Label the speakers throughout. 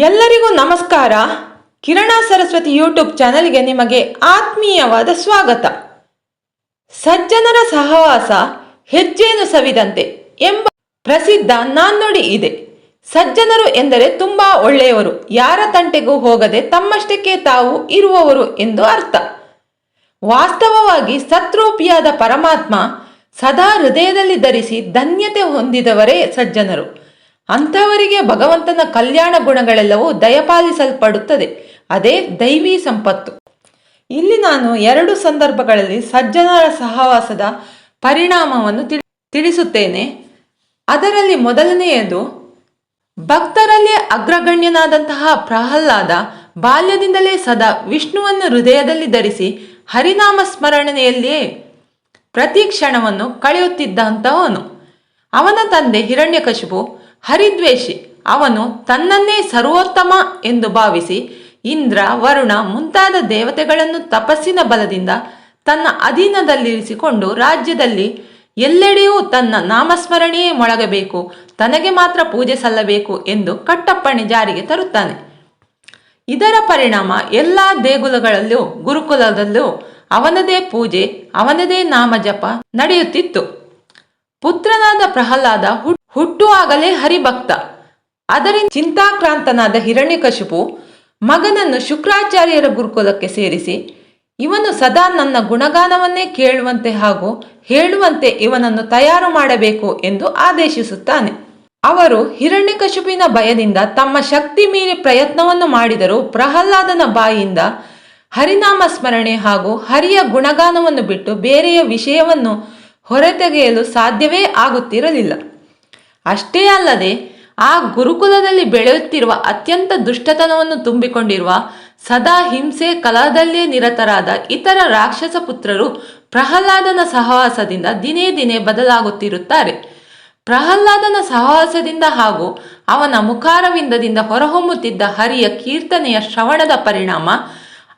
Speaker 1: ಎಲ್ಲರಿಗೂ ನಮಸ್ಕಾರ. ಕಿರಣ ಸರಸ್ವತಿ ಯೂಟ್ಯೂಬ್ ಚಾನೆಲ್ಗೆ ನಿಮಗೆ ಆತ್ಮೀಯವಾದ ಸ್ವಾಗತ. ಸಜ್ಜನರ ಸಹವಾಸ ಹೆಜ್ಜೇನು ಸವಿದಂತೆ ಎಂಬ ಪ್ರಸಿದ್ಧ ನಾಣ್ಣುಡಿ ಇದೆ. ಸಜ್ಜನರು ಎಂದರೆ ತುಂಬಾ ಒಳ್ಳೆಯವರು. ಯಾರ ತಂಟೆಗೂ ಹೋಗದೆ ತಮ್ಮಷ್ಟಕ್ಕೆ ತಾವು ಇರುವವರು ಎಂದು ಅರ್ಥ. ವಾಸ್ತವವಾಗಿ ಸತ್ರೂಪಿಯಾದ ಪರಮಾತ್ಮ ಸದಾ ಹೃದಯದಲ್ಲಿ ಧರಿಸಿ ಧನ್ಯತೆ ಹೊಂದಿದವರೇ ಸಜ್ಜನರು. ಅಂಥವರಿಗೆ ಭಗವಂತನ ಕಲ್ಯಾಣ ಗುಣಗಳೆಲ್ಲವೂ ದಯಪಾಲಿಸಲ್ಪಡುತ್ತದೆ. ಅದೇ ದೈವಿ ಸಂಪತ್ತು. ಇಲ್ಲಿ ನಾನು ಎರಡು ಸಂದರ್ಭಗಳಲ್ಲಿ ಸಜ್ಜನರ ಸಹವಾಸದ ಪರಿಣಾಮವನ್ನು ತಿಳಿ- ತಿಳಿಸುತ್ತೇನೆ. ಅದರಲ್ಲಿ ಮೊದಲನೆಯದು, ಭಕ್ತರಲ್ಲಿ ಅಗ್ರಗಣ್ಯನಾದಂತಹ ಪ್ರಹ್ಲಾದ ಬಾಲ್ಯದಿಂದಲೇ ಸದಾ ವಿಷ್ಣುವನ್ನು ಹೃದಯದಲ್ಲಿ ಧರಿಸಿ ಹರಿನಾಮ ಸ್ಮರಣೆಯಲ್ಲಿಯೇ ಪ್ರತಿ ಕ್ಷಣವನ್ನು ಕಳೆಯುತ್ತಿದ್ದಂಥವನು ಅವನ ತಂದೆ ಹಿರಣ್ಯಕಶಿಪು ಹರಿದ್ವೇಷಿ. ಅವನು ತನ್ನನ್ನೇ ಸರ್ವೋತ್ತಮ ಎಂದು ಭಾವಿಸಿ ಇಂದ್ರ, ವರುಣ ಮುಂತಾದ ದೇವತೆಗಳನ್ನು ತಪಸ್ಸಿನ ಬಲದಿಂದ ತನ್ನ ಅಧೀನದಲ್ಲಿರಿಸಿಕೊಂಡು ರಾಜ್ಯದಲ್ಲಿ ಎಲ್ಲೆಡೆಯೂ ತನ್ನ ನಾಮಸ್ಮರಣೆಯೇ ಮೊಳಗಬೇಕು, ತನಗೆ ಮಾತ್ರ ಪೂಜೆ ಸಲ್ಲಬೇಕು ಎಂದು ಕಟ್ಟಪ್ಪಣೆ ಜಾರಿಗೆ ತರುತ್ತಾನೆ. ಇದರ ಪರಿಣಾಮ ಎಲ್ಲ ದೇಗುಲಗಳಲ್ಲೂ, ಗುರುಕುಲದಲ್ಲೂ ಅವನದೇ ಪೂಜೆ, ಅವನದೇ ನಾಮಜಪ ನಡೆಯುತ್ತಿತ್ತು. ಪುತ್ರನಾದ ಪ್ರಹ್ಲಾದ ಹುಟ್ಟುವಾಗಲೇ ಹರಿಭಕ್ತ. ಅದರಿಂದ ಚಿಂತಾಕ್ರಾಂತನಾದ ಹಿರಣ್ಯಕಶಿಪು ಮಗನನ್ನು ಶುಕ್ರಾಚಾರ್ಯರ ಗುರುಕುಲಕ್ಕೆ ಸೇರಿಸಿ, ಇವನು ಸದಾ ನನ್ನ ಗುಣಗಾನವನ್ನೇ ಕೇಳುವಂತೆ ಹಾಗೂ ಹೇಳುವಂತೆ ಇವನನ್ನು ತಯಾರು ಮಾಡಬೇಕು ಎಂದು ಆದೇಶಿಸುತ್ತಾನೆ. ಅವರು ಹಿರಣ್ಯಕಶಿಪಿನ ಭಯದಿಂದ ತಮ್ಮ ಶಕ್ತಿ ಮೀರಿ ಪ್ರಯತ್ನವನ್ನು ಮಾಡಿದರೂ ಪ್ರಹ್ಲಾದನ ಬಾಯಿಯಿಂದ ಹರಿನಾಮ ಸ್ಮರಣೆ ಹಾಗೂ ಹರಿಯ ಗುಣಗಾನವನ್ನು ಬಿಟ್ಟು ಬೇರೆಯ ವಿಷಯವನ್ನು ಹೊರತೆಗೆಯಲು ಸಾಧ್ಯವೇ ಆಗುತ್ತಿರಲಿಲ್ಲ. ಅಷ್ಟೇ ಅಲ್ಲದೆ ಆ ಗುರುಕುಲದಲ್ಲಿ ಬೆಳೆಯುತ್ತಿರುವ ಅತ್ಯಂತ ದುಷ್ಟತನವನ್ನು ತುಂಬಿಕೊಂಡಿರುವ ಸದಾ ಹಿಂಸೆ ಕಲಹದಲ್ಲೇ ನಿರತರಾದ ಇತರ ರಾಕ್ಷಸ ಪುತ್ರರು ಪ್ರಹ್ಲಾದನ ಸಹವಾಸದಿಂದ ದಿನೇ ದಿನೇ ಬದಲಾಗುತ್ತಿರುತ್ತಾರೆ. ಪ್ರಹ್ಲಾದನ ಸಹವಾಸದಿಂದ ಹಾಗೂ ಅವನ ಮುಖಾರವಿಂದದಿಂದ ಹೊರಹೊಮ್ಮುತ್ತಿದ್ದ ಹರಿಯ ಕೀರ್ತನೆಯ ಶ್ರವಣದ ಪರಿಣಾಮ,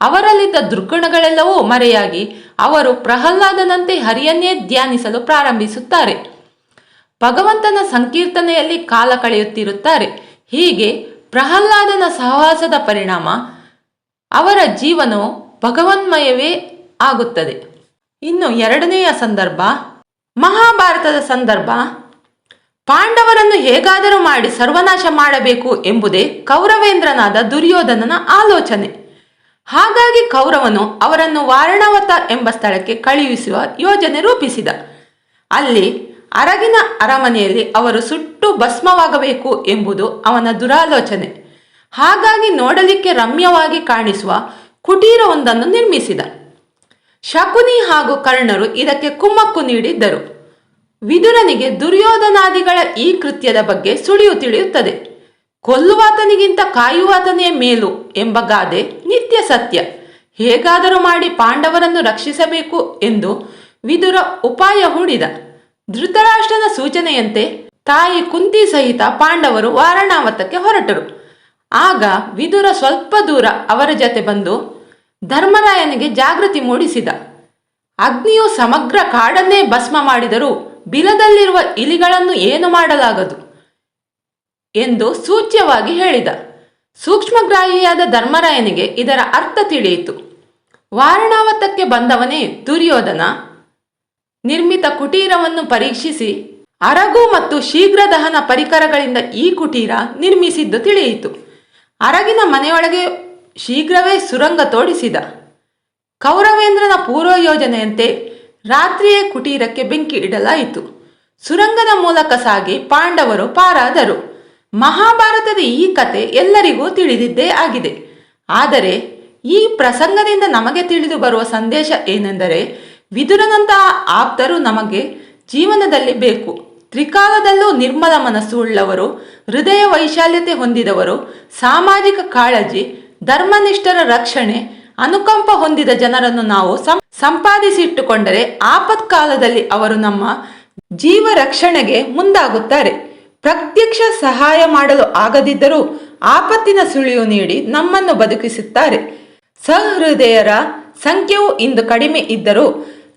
Speaker 1: ಅವರಲ್ಲಿದ್ದ ದುರ್ಗುಣಗಳೆಲ್ಲವೂ ಮರೆಯಾಗಿ ಅವರು ಪ್ರಹ್ಲಾದನಂತೆ ಹರಿಯನ್ನೇ ಧ್ಯಾನಿಸಲು ಪ್ರಾರಂಭಿಸುತ್ತಾರೆ. ಭಗವಂತನ ಸಂಕೀರ್ತನೆಯಲ್ಲಿ ಕಾಲ ಕಳೆಯುತ್ತಿರುತ್ತಾರೆ. ಹೀಗೆ ಪ್ರಹ್ಲಾದನ ಸಹವಾಸದ ಪರಿಣಾಮ ಅವರ ಜೀವನವು ಭಗವನ್ಮಯವೇ ಆಗುತ್ತದೆ. ಇನ್ನು ಎರಡನೆಯ ಸಂದರ್ಭ, ಮಹಾಭಾರತದ ಸಂದರ್ಭ. ಪಾಂಡವರನ್ನು ಹೇಗಾದರೂ ಮಾಡಿ ಸರ್ವನಾಶ ಮಾಡಬೇಕು ಎಂಬುದೇ ಕೌರವೇಂದ್ರನಾದ ದುರ್ಯೋಧನನ ಆಲೋಚನೆ. ಹಾಗಾಗಿ ಕೌರವನು ಅವರನ್ನು ವಾರಣಾವತ ಎಂಬ ಸ್ಥಳಕ್ಕೆ ಕಳುಹಿಸುವ ಯೋಜನೆ ರೂಪಿಸಿದ. ಅಲ್ಲಿ ಅರಗಿನ ಅರಮನೆಯಲ್ಲಿ ಅವರು ಸುಟ್ಟು ಭಸ್ಮವಾಗಬೇಕು ಎಂಬುದು ಅವನ ದುರಾಲೋಚನೆ. ಹಾಗಾಗಿ ನೋಡಲಿಕ್ಕೆ ರಮ್ಯವಾಗಿ ಕಾಣಿಸುವ ಕುಟೀರವೊಂದನ್ನು ನಿರ್ಮಿಸಿದ. ಶಕುನಿ ಹಾಗೂ ಕರ್ಣರು ಇದಕ್ಕೆ ಕುಮ್ಮಕ್ಕು ನೀಡಿದ್ದರು. ವಿದುರನಿಗೆ ದುರ್ಯೋಧನಾದಿಗಳ ಈ ಕೃತ್ಯದ ಬಗ್ಗೆ ಸುಳಿವು ತಿಳಿಯುತ್ತದೆ. ಕೊಲ್ಲುವಾತನಿಗಿಂತ ಕಾಯುವಾತನೇ ಮೇಲು ಎಂಬ ಗಾದೆ ನಿತ್ಯ ಸತ್ಯ. ಹೇಗಾದರೂ ಮಾಡಿ ಪಾಂಡವರನ್ನು ರಕ್ಷಿಸಬೇಕು ಎಂದು ವಿದುರ ಉಪಾಯ ಹೂಡಿದ. ಧೃತರಾಷ್ಟ್ರನ ಸೂಚನೆಯಂತೆ ತಾಯಿ ಕುಂತಿ ಸಹಿತ ಪಾಂಡವರು ವಾರಣಾವತಕ್ಕೆ ಹೊರಟರು. ಆಗ ವಿದುರ ಸ್ವಲ್ಪ ದೂರ ಅವರ ಜೊತೆ ಬಂದು ಧರ್ಮರಾಯನಿಗೆ ಜಾಗೃತಿ ಮೂಡಿಸಿದ. ಅಗ್ನಿಯು ಸಮಗ್ರ ಕಾಡನ್ನೇ ಭಸ್ಮ ಮಾಡಿದರೂ ಬಿಲದಲ್ಲಿರುವ ಇಲಿಗಳನ್ನು ಏನು ಮಾಡಲಾಗದು ಎಂದು ಸೂಚ್ಯವಾಗಿ ಹೇಳಿದ. ಸೂಕ್ಷ್ಮಗ್ರಾಹಿಯಾದ ಧರ್ಮರಾಯನಿಗೆ ಇದರ ಅರ್ಥ ತಿಳಿಯಿತು. ವಾರಣಾವತಕ್ಕೆ ಬಂದವನೇ ದುರ್ಯೋಧನ ನಿರ್ಮಿತ ಕುಟೀರವನ್ನು ಪರೀಕ್ಷಿಸಿ ಅರಗು ಮತ್ತು ಶೀಘ್ರ ದಹನ ಪರಿಕರಗಳಿಂದ ಈ ಕುಟೀರ ನಿರ್ಮಿಸಿದ್ದು ತಿಳಿಯಿತು. ಅರಗಿನ ಮನೆಯೊಳಗೆ ಶೀಘ್ರವೇ ಸುರಂಗ ತೋಡಿಸಿದ. ಕೌರವೇಂದ್ರನ ಪೂರ್ವ ಯೋಜನೆಯಂತೆ ರಾತ್ರಿಯೇ ಕುಟೀರಕ್ಕೆ ಬೆಂಕಿ ಇಡಲಾಯಿತು. ಸುರಂಗದ ಮೂಲಕ ಸಾಗಿ ಪಾಂಡವರು ಪಾರಾದರು. ಮಹಾಭಾರತದ ಈ ಕತೆ ಎಲ್ಲರಿಗೂ ತಿಳಿದಿದ್ದೇ ಆಗಿದೆ. ಆದರೆ ಈ ಪ್ರಸಂಗದಿಂದ ನಮಗೆ ತಿಳಿದು ಬರುವ ಸಂದೇಶ ಏನೆಂದರೆ ವಿದುರನಂತಹ ಆಪ್ತರು ನಮಗೆ ಜೀವನದಲ್ಲಿ ಬೇಕು. ತ್ರಿಕಾಲದಲ್ಲೂ ನಿರ್ಮಲ ಮನಸ್ಸು ಉಳ್ಳವರು ಹೃದಯ ವೈಶಾಲ್ಯತೆ ಹೊಂದಿದವರು, ಸಾಮಾಜಿಕ ಕಾಳಜಿ, ಧರ್ಮನಿಷ್ಠರ ರಕ್ಷಣೆ, ಅನುಕಂಪ ಹೊಂದಿದ ಜನರನ್ನು ನಾವು ಸಂಪಾದಿಸಿಟ್ಟುಕೊಂಡರೆ ಆಪತ್ಕಾಲದಲ್ಲಿ ಅವರು ನಮ್ಮ ಜೀವ ರಕ್ಷಣೆಗೆ ಮುಂದಾಗುತ್ತಾರೆ. ಪ್ರತ್ಯಕ್ಷ ಸಹಾಯ ಮಾಡಲು ಆಗದಿದ್ದರೂ ಆಪತ್ತಿನ ಸುಳಿವು ನೀಡಿ ನಮ್ಮನ್ನು ಬದುಕಿಸುತ್ತಾರೆ. ಸಹೃದಯರ ಸಂಖ್ಯೆಯು ಇಂದು ಕಡಿಮೆ ಇದ್ದರೂ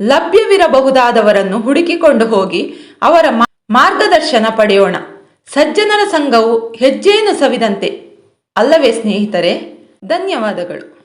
Speaker 1: ಲಭ್ಯವಿರಬಹುದಾದವರನ್ನು ಹುಡುಕಿಕೊಂಡು ಹೋಗಿ ಅವರ ಮಾರ್ಗದರ್ಶನ ಪಡೆಯೋಣ. ಸಜ್ಜನರ ಸಂಘವು ಹೆಜ್ಜೆಯನ್ನು ಸವಿದಂತೆ. ಅಲ್ಲವೇ ಸ್ನೇಹಿತರೆ ಧನ್ಯವಾದಗಳು.